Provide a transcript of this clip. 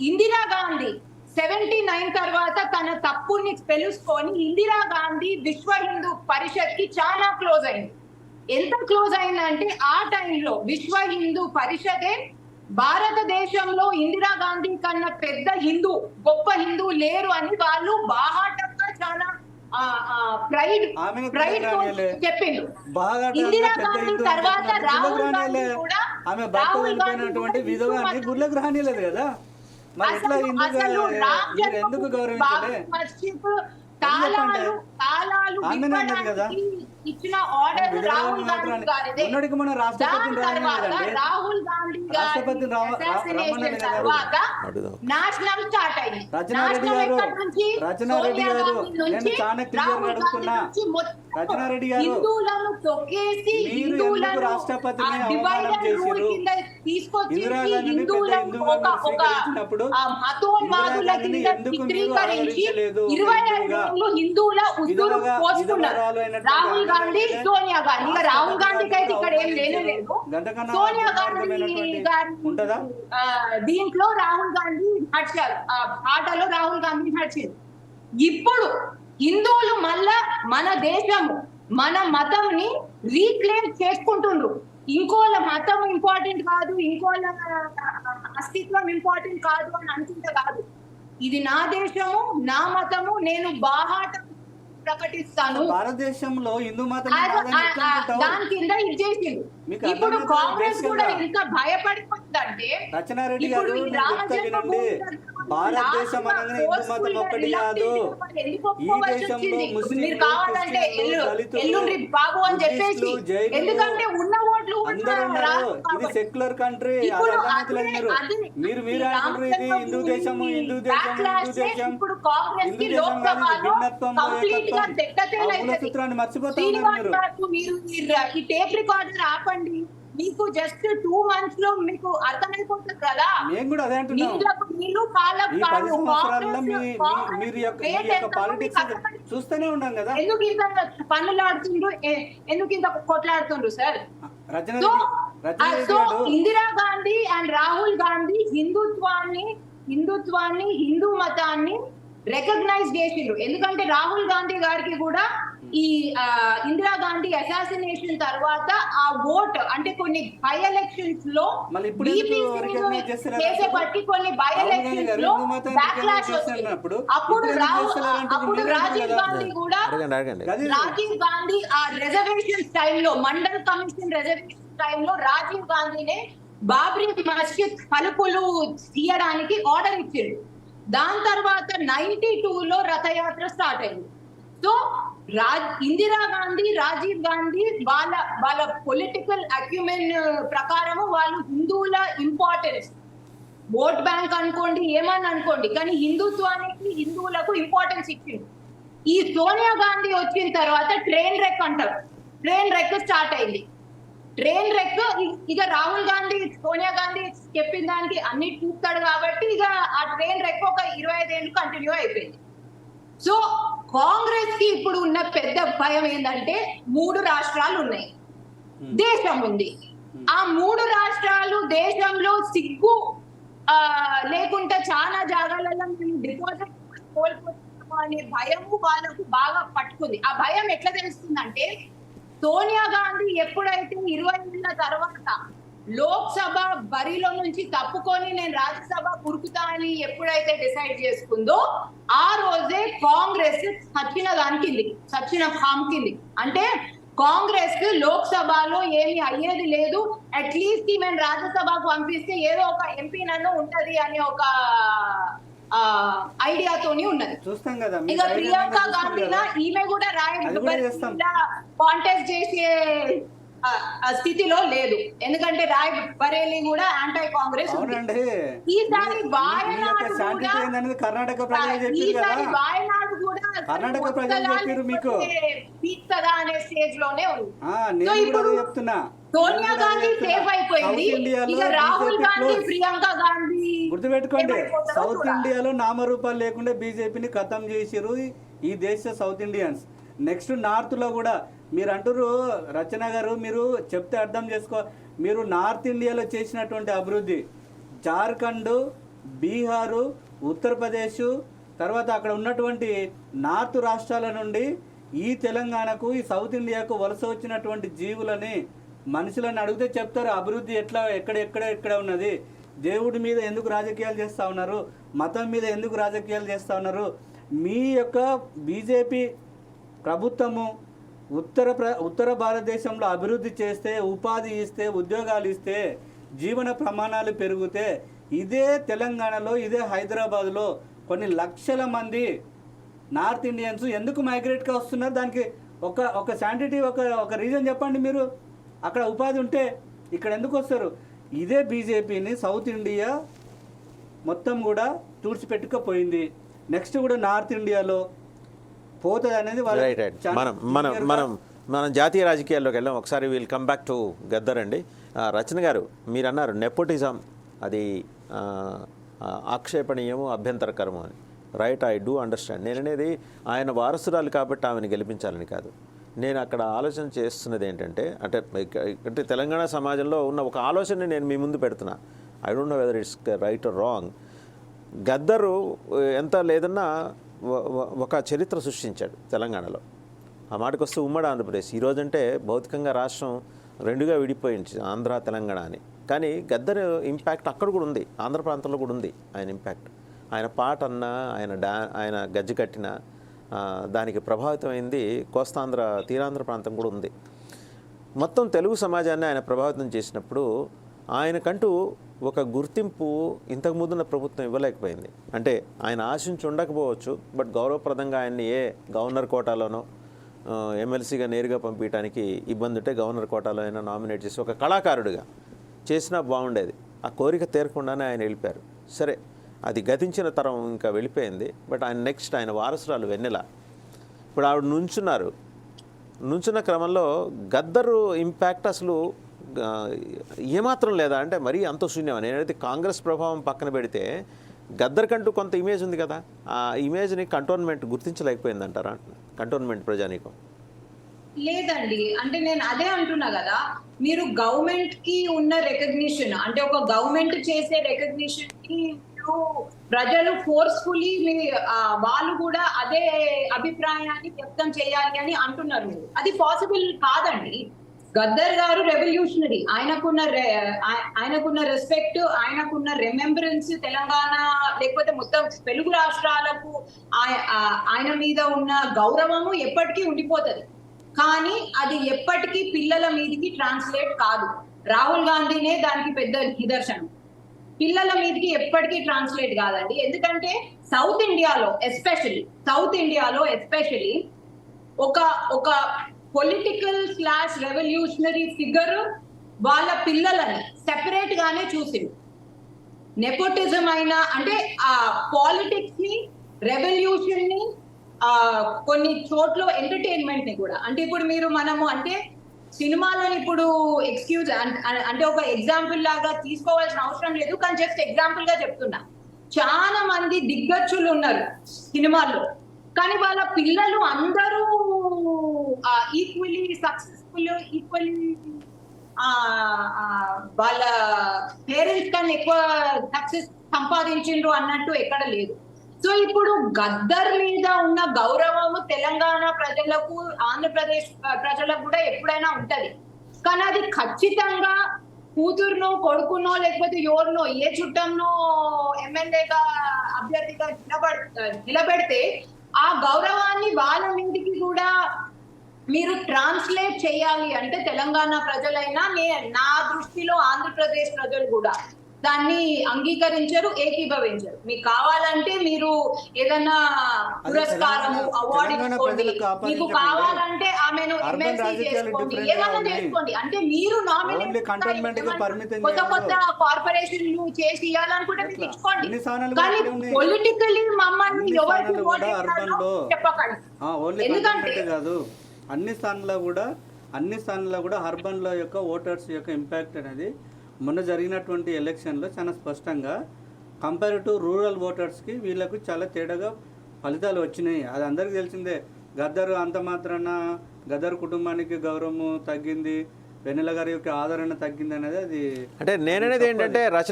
Indira Gandhi seventy nine తర్వాత తన తప్పుని తెలుసుకొని ఇందిరా గాంధీ విశ్వ హిందూ పరిషత్కి చాలా క్లోజ్ అయింది ఎంత క్లోజ్ అయిందంటే ఆ టైంలో విశ్వ హిందూ పరిషదే భారతదేశంలో ఇందిరా గాంధీ కన్నా పెద్ద హిందూ గొప్ప హిందూ లేరు అని వాళ్ళు బాహాటంగా చాలా ప్రైడ్ ప్రైడ్. చెప్పిండు బాగా ఇందిరా పెద్ద గాంధీ హిందూ తర్వాత రాహుల్ గాంధీ. కూడా రాహుల్ గాంధీ విధవాన్ని గుళ్ళకు రానియలేదు కదా ఎందుకు మస్జిద్ తాళాలు తాళాలు ఆమెనే అన్నది కదా. విప్పడానికి ఇచ్చిన ఆర్డర్ రాహుల్ గాంధీ గారిదే ఉన్నడికి మన దాని రాష్ట్రపతిని తర్వాత రానియలేదండి రాహుల్ గాంధీ రాష్ట్రపతిని గారి రావ- రా- assassination రమ్మనలేదు కదా. తర్వాత అడుగుదాం. నాశనం స్టార్ట్ అయింది రచనారెడ్డి నాశనం గారు, ఎక్కడి నుంచి? రచనారెడ్డి సోనియా గారు, గాంధీ నుంచి, నేను రాహుల్ గాంధీ అడుగుతున్నా. నుంచి మొత్తం రచనారెడ్డి గారు, హిందువులను తొక్కేసి హిందువులను రాష్ట్రపతిని అవమానం పెద్ద హిందువుగా స్వీకరించినప్పుడు ఎందుకు మీరు ఆదరించలేదు? హిందువుల రాహుల్ గాంధీ సోనియా గాంధీ రాహుల్ గాంధీకి అయితే ఇక్కడ ఏం. లేదు సోనియా గాంధీ ఉంటదా? దీంట్లో రాహుల్ గాంధీ నడిచారు ఆటలో రాహుల్ గాంధీ నడిచింది ఇప్పుడు హిందువులు మళ్ళా మన దేశము మన మతంని రీక్లెయిమ్ చేసుకుంటుండ్రు ఇంకోళ్ళ మతం ఇంపార్టెంట్ కాదు ఇంకోళ్ళ అస్తిత్వం ఇంపార్టెంట్ కాదు అని అనుకుంటే కాదు ఇది నా దేశము నా మతము నేను బాహాటం ప్రకటిస్తాను భారతదేశంలో హిందూ మతం? దాని కింద ఇచ్చేసిండు మీకు ఇప్పుడు? కాంగ్రెస్? కూడా ఎంత భయపడిపోతుందంటే రచనారెడ్డి గారు భారతదేశం అనగానే హిందూ మతం ఒక్కటి కాదు. ఈ దేశంలో? ముస్లింలు, దళితులు, ఎందుకంటే ఉన్న ఓట్లు కూడా అందరూ ఉన్నారు ఇది. సెక్యులర్ కంట్రీ మీరు. మీరు మీరు ఇది హిందూ భూమి హిందూ దేశం హిందూ దేశం. హిందూ దేశం కాదు. మూల సూత్రాన్ని మర్చిపోతా ఉన్నారు మీరు. ఈ టేప్ రికార్డర్ ఆపండి. మీకు జస్ట్ టూ మంత్స్లో మీకు అర్థమైపోతుంది కదా? మేము కూడా అదే అంటున్నాం. కాళ్ళకు మీరు చూస్తూనే ఉన్నాం కదా. ఎందుకు ఇంత పన్నులు ఆడుతుండ్రు? ఎందుకు ఇంత కొట్లాడుతుండ్రు sir so Indira Gandhi and Rahul Gandhi హిందుత్వాన్ని హిందుత్వాన్ని హిందూ మతాన్ని రికగ్నైజ్ చేసిండ్రు. ఎందుకంటే రాహుల్ గాంధీ గారికి కూడా ఈ ఆ, ఇందిరా గాంధీ అసాసినేషన్ తర్వాత ఆ ఓట్ అంటే కొన్ని బై ఎలక్షన్స్లో మళ్ళీ ఇప్పుడు ఎందుకు BPC ని recognize చేస్తలేరు? చేసే బట్టి కొన్ని బై ఎలక్షన్స్లో బ్యాక్లాష్ వచ్చింది. అప్పుడు అప్పుడు రాజీవ్. గాంధీ కూడా రాజీవ్ గాంధీ. ఆ రిజర్వేషన్ టైంలో మండల్ కమిషన్ రిజర్వేషన్ టైంలో రాజీవ్ గాంధీనే బాబ్రీ మస్జిద్ తలుపులు తీయడానికి ఆర్డర్ ఇచ్చిండు. దాని తర్వాత నైన్టీ లో రథయాత్ర స్టార్ట్ అయింది. సో రాజ్ ఇందిరా గాంధీ రాజీవ్ గాంధీ వాళ్ళ వాళ్ళ పొలిటికల్ అక్యుమెన్ uh, ప్రకారము వాళ్ళు హిందువుల ఇంపార్టెన్స్ ఓట్ బ్యాంక్ అనుకోండి ఏమని అనుకోండి కానీ హిందుత్వానికి హిందువులకు ఇంపార్టెన్స్ ఇచ్చింది. ఈ సోనియా గాంధీ వచ్చిన తర్వాత ట్రైన్ రెక్ అంటారు. ట్రైన్ రెక్ స్టార్ట్ అయింది. ట్రైన్ రెక్ ఇక రాహుల్ గాంధీ సోనియా గాంధీ చెప్పిన దానికి అన్ని చూస్తాడు కాబట్టి ఇక ఆ ట్రైన్ రెక్ ఒక ఇరవై ఐదేళ్ళు కంటిన్యూ అయిపోయింది. సో కాంగ్రెస్కి ఇప్పుడు ఉన్న పెద్ద భయం ఏంటంటే మూడు రాష్ట్రాలు ఉన్నాయి. దేశం ఉంది. ఆ మూడు రాష్ట్రాలు దేశంలో సిగ్గు ఆ, లేకుండా చాలా జాగాలలో మేము డిపాజిట్ కోల్పోతున్నాము అనే భయము వాళ్ళకు బాగా పట్టుకుంది. ఆ భయం ఎట్లా తెలుస్తుందంటే సోనియా గాంధీ ఎప్పుడైతే ఇరవై ఏళ్ళ తర్వాత లోక్సభ బరిలో నుంచి తప్పుకొని నేను రాజ్యసభ కురుకుతా అని ఎప్పుడైతే డిసైడ్ చేసుకుందో ఆ రోజే కాంగ్రెస్ సచ్చిన దానికింది సచ్చిన హామ్ కింది అంటే కాంగ్రెస్కి లోక్సభలో ఏమి అయ్యేది లేదు అట్లీస్ట్ మేము రాజ్యసభకు పంపిస్తే ఏదో ఒక ఎంపీ నన్ను ఉంటది అనే ఒక ఐడియాతోని ఉన్నది చూస్తాం కదా ఇక ప్రియాంక కదా. ఈమె కూడా చేస్తాం. కాంటెస్ట్ చేసే ఆ, స్థితిలో లేదు. ఎందుకంటే రాయ్ బరేలీ కూడా యాంటీ కాంగ్రెస్ ఈసారి వాయనాడు కర్ణాటక ఈసారి వాయనాడు కూడా కర్ణాటక ప్రజలు మీకు. పీక్తదా అనే స్టేజ్లోనే ఉంది. ఇప్పుడు చెప్తున్నా. సోనియా గాంధీ. సేఫ్ అయిపోయింది. ఇక రాహుల్ గాంధీ. ప్రియాంక గాంధీ గుర్తుపెట్టుకోండి. సౌత్. ఇండియాలో నామరూపాలు లేకుండా బీజేపీని ఖతం చేసిరు ఈ దేశ సౌత్ ఇండియన్స్ నెక్స్ట్ నార్త్లో కూడా మీరు అంటారు రచన గారు మీరు చెప్తే అర్థం చేసుకో. మీరు నార్త్ ఇండియాలో చేసినటువంటి అభివృద్ధి జార్ఖండ్ బీహారు ఉత్తరప్రదేశ్ తర్వాత అక్కడ ఉన్నటువంటి నార్త్ రాష్ట్రాల నుండి ఈ తెలంగాణకు ఈ సౌత్ ఇండియాకు వలస వచ్చినటువంటి జీవులని మనుషులను అడిగితే చెప్తారు అభివృద్ధి ఎట్లా ఎక్కడ ఎక్కడ ఎక్కడ ఉన్నది? దేవుడి మీద ఎందుకు రాజకీయాలు చేస్తూ ఉన్నారు? మతం మీద ఎందుకు రాజకీయాలు చేస్తూ ఉన్నారు? మీ యొక్క బీజేపీ ప్రభుత్వము ఉత్తర ప్ర ఉత్తర భారతదేశంలో అభివృద్ధి చేస్తే ఉపాధి ఇస్తే ఉద్యోగాలు ఇస్తే జీవన ప్రమాణాలు పెరిగితే ఇదే తెలంగాణలో ఇదే హైదరాబాద్లో కొన్ని లక్షల మంది నార్త్ ఇండియన్స్ ఎందుకు మైగ్రేట్గా వస్తున్నారు? దానికి ఒక ఒక శాంటిటీ ఒక ఒక రీజన్ చెప్పండి మీరు. అక్కడ ఉపాధి ఉంటే ఇక్కడ ఎందుకు వస్తారు? ఇదే బీజేపీని సౌత్ ఇండియా మొత్తం కూడా తుడిచిపెట్టుకపోయింది. నెక్స్ట్ కూడా నార్త్ ఇండియాలో పోతుంది అనేది రైట్ రైట్ మనం మనం మనం మనం జాతీయ రాజకీయాల్లోకి వెళ్ళాం. ఒకసారి we'll come back to Gaddar అండి. రచన గారు మీరు అన్నారు నెపోటిజం అది ఆక్షేపణీయము అభ్యంతరకరము అని. రైట్ ఐ డూ అండర్స్టాండ్ నేను అనేది ఆయన వారసురాలు కాబట్టి ఆమెను గెలిపించాలని కాదు. నేను అక్కడ ఆలోచన చేస్తున్నది ఏంటంటే అంటే అంటే తెలంగాణ సమాజంలో ఉన్న ఒక ఆలోచన నేను మీ ముందు పెడుతున్నా. I don't know weather it's right or wrong Gaddar ఎంత లేదన్నా ఒక చరిత్ర సృష్టించాడు తెలంగాణలో. ఆ మాటకు వస్తే ఉమ్మడి ఆంధ్రప్రదేశ్. ఈరోజంటే భౌతికంగా రాష్ట్రం రెండుగా విడిపోయింది ఆంధ్ర తెలంగాణ అని. కానీ గద్దర్ ఇంపాక్ట్ అక్కడ కూడా ఉంది. ఆంధ్ర ప్రాంతంలో కూడా ఉంది ఆయన ఇంపాక్ట్. ఆయన పాట అన్న ఆయన డా ఆయన గజ్జి కట్టిన దానికి ప్రభావితమైంది కోస్తాంధ్ర తీరాంధ్ర ప్రాంతం కూడా ఉంది. మొత్తం తెలుగు సమాజాన్ని ఆయన ప్రభావితం చేసినప్పుడు ఆయనకంటూ ఒక గుర్తింపు ఇంతకు ముందున్న ప్రభుత్వం ఇవ్వలేకపోయింది. అంటే ఆయన ఆశించి ఉండకపోవచ్చు బట్ గౌరవప్రదంగా ఆయన్ని ఏ గవర్నర్ కోటాలోనో ఎమ్మెల్సీగా నేరుగా పంపించడానికి ఇబ్బంది ఉంటే గవర్నర్ కోటాలో అయినా నామినేట్ చేసి ఒక కళాకారుడిగా చేసినా బాగుండేది. ఆ కోరిక తీరకుండానే ఆయన వెళ్ళిపోయారు. సరే అది గతించిన తరం ఇంకా వెళ్ళిపోయింది బట్ ఆయన నెక్స్ట్ ఆయన వారసురాలు వెన్నెల. ఇప్పుడు ఆవిడ నుంచున్నారు. నుంచున్న క్రమంలో గద్దరు ఇంపాక్ట్ అసలు ఏమాత్రం లేదా? అంటే మరీ అంత శూన్యం నేనైతే కాంగ్రెస్ ప్రభావం పక్కన పెడితే గద్దర్ కంటూ కొంత ఇమేజ్ ఉంది కదా. ఆ ఇమేజ్ని కంటోన్మెంట్ గుర్తించలేకపోయింది అంటారా కంటోన్మెంట్ ప్రజానీకం. లేదండి. అంటే నేను అదే అంటున్నా కదా. మీరు గవర్నమెంట్కి ఉన్న రికగ్నిషన్ అంటే ఒక గవర్నమెంట్ చేసే రికగ్నిషన్కి ప్రజలు ఫోర్స్ఫుల్లీ వాళ్ళు కూడా అదే అభిప్రాయాన్ని వ్యక్తం చేయాలి అని అంటున్నారు. అది పాసిబుల్ కాదండి. గద్దర్ గారు రెవల్యూషనరీ. ఆయనకున్న ఆయనకున్న రెస్పెక్ట్ ఆయనకున్న రిమెంబరెన్స్ తెలంగాణ లేకపోతే మొత్తం తెలుగు రాష్ట్రాలకు ఆయ- ఆయన మీద ఉన్న గౌరవము ఎప్పటికీ ఉండిపోతుంది. కానీ అది ఎప్పటికీ పిల్లల మీదకి ట్రాన్స్లేట్ కాదు. రాహుల్ గాంధీనే దానికి పెద్ద నిదర్శనం. పిల్లల మీదకి ఎప్పటికీ ట్రాన్స్లేట్ కాదండి. ఎందుకంటే సౌత్ ఇండియాలో ఎస్పెషలీ సౌత్ ఇండియాలో ఎస్పెషలీ ఒక ఒక పొలిటికల్ స్లాష్ రెవల్యూషనరీ ఫిగర్ వాళ్ళ పిల్లలని సెపరేట్ గానే చూసింది. నెపోటిజం అయినా అంటే ఆ పాలిటిక్స్ని రెవల్యూషన్ని ఆ కొన్ని చోట్ల ఎంటర్టైన్మెంట్ని కూడా. అంటే ఇప్పుడు మీరు మనము అంటే సినిమాలను ఇప్పుడు ఎక్స్క్యూజ్ అంటే ఒక ఎగ్జాంపుల్ లాగా తీసుకోవాల్సిన అవసరం లేదు కానీ జస్ట్ ఎగ్జాంపుల్గా చెప్తున్నా. చాలా మంది దిగ్గచ్చులు ఉన్నారు సినిమాల్లో. కానీ వాళ్ళ పిల్లలు అందరూ ఈక్వలీ సక్సెస్ఫుల్ ఈక్వలీ వాళ్ళ పేరెంట్స్ కన్నా ఎక్కువ సక్సెస్ సంపాదించిండ్రు అన్నట్టు ఎక్కడ లేదు. సో ఇప్పుడు గద్దర్ మీద ఉన్న గౌరవము తెలంగాణ ప్రజలకు ఆంధ్రప్రదేశ్ ప్రజలకు కూడా ఎప్పుడైనా ఉంటది. కానీ అది ఖచ్చితంగా కూతురునో కొడుకునో లేకపోతే ఎవరినో ఏ చుట్టంనో ఎమ్మెల్యేగా అభ్యర్థిగా నిలబడ నిలబెడితే ఆ గౌరవాన్ని వాళ్ళ మీదికి కూడా మీరు ట్రాన్స్లేట్ చేయాలి అంటే తెలంగాణ ప్రజలైనా నే- నా దృష్టిలో ఆంధ్రప్రదేశ్ ప్రజలు కూడా దాన్ని అంగీకరించరు ఏకీభవించరు మీకు కావాలంటే మీరు ఏదైనా పురస్కారము అవార్డు ఇచ్చుకోండి. మీకు కావాలంటే ఆమెను చేసుకోండి ఏదైనా. చేసుకోండి అంటే మీరు కొత్త. కొత్త కార్పొరేషన్లు చేసి ఇవ్వాలనుకుంటే మీరు? ఇచ్చుకోండి కానీ. పొలిటికల్లీ మమ్మల్ని ఎవరికి చెప్పకండి ఎందుకంటే- అన్ని స్థానాల్లో కూడా అన్ని స్థానాల్లో కూడా అర్బన్లో యొక్క ఓటర్స్ యొక్క ఇంపాక్ట్ అనేది మొన్న జరిగినటువంటి ఎలక్షన్లో చాలా స్పష్టంగా కంపేర్ టు రూరల్ ఓటర్స్కి వీళ్ళకు చాలా తేడాగా ఫలితాలు వచ్చినాయి. అది అందరికీ తెలిసిందే. గద్దరు అంత మాత్రాన గద్దర్ కుటుంబానికి గౌరవము తగ్గింది. వెన్నెల గారి యొక్క ఆదరణ తగ్గింది అనేది అది అంటే నేననేది ఏంటంటే రచన